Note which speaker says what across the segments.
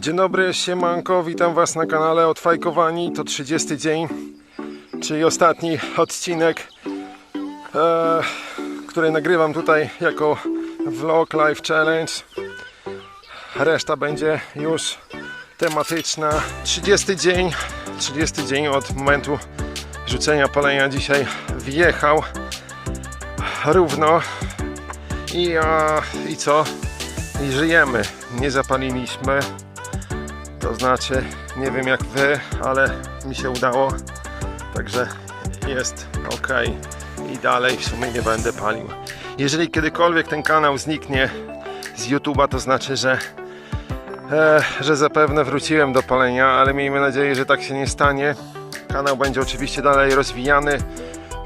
Speaker 1: Dzień dobry, siemanko, witam Was na kanale Odfajkowani. To 30 dzień, czyli ostatni odcinek, e, który nagrywam tutaj jako vlog live challenge. Reszta będzie już tematyczna. 30 dzień, 30 dzień od momentu rzucenia palenia dzisiaj wjechał równo i, i co? I żyjemy. Nie zapaliliśmy. To znaczy, nie wiem jak wy, ale mi się udało. Także jest ok. I dalej w sumie nie będę palił. Jeżeli kiedykolwiek ten kanał zniknie z YouTube'a, to znaczy, że, e, że zapewne wróciłem do palenia, ale miejmy nadzieję, że tak się nie stanie. Kanał będzie oczywiście dalej rozwijany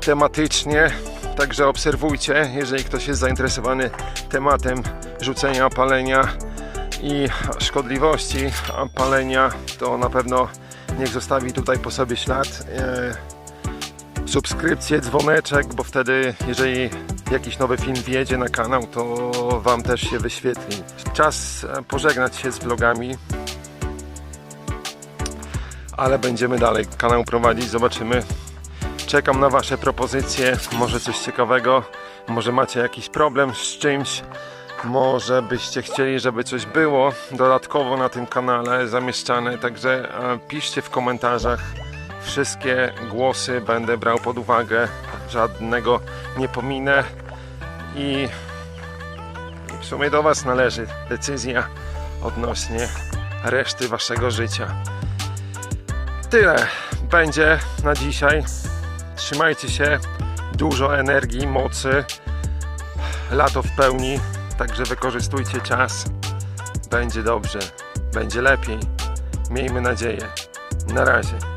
Speaker 1: tematycznie. Także obserwujcie, jeżeli ktoś jest zainteresowany tematem rzucenia palenia i szkodliwości palenia, to na pewno niech zostawi tutaj po sobie ślad. E, subskrypcję, dzwoneczek, bo wtedy, jeżeli jakiś nowy film wjedzie na kanał, to Wam też się wyświetli. Czas e, pożegnać się z vlogami, ale będziemy dalej kanał prowadzić, zobaczymy. Czekam na Wasze propozycje, może coś ciekawego, może macie jakiś problem z czymś, może byście chcieli, żeby coś było dodatkowo na tym kanale zamieszczane, także e, piszcie w komentarzach. Wszystkie głosy będę brał pod uwagę, żadnego nie pominę i i w sumie do Was należy decyzja odnośnie reszty Waszego życia. Tyle będzie na dzisiaj. Trzymajcie się, dużo energii, mocy, lato w pełni, także wykorzystujcie czas. Będzie dobrze, będzie lepiej. Miejmy nadzieję. Na razie.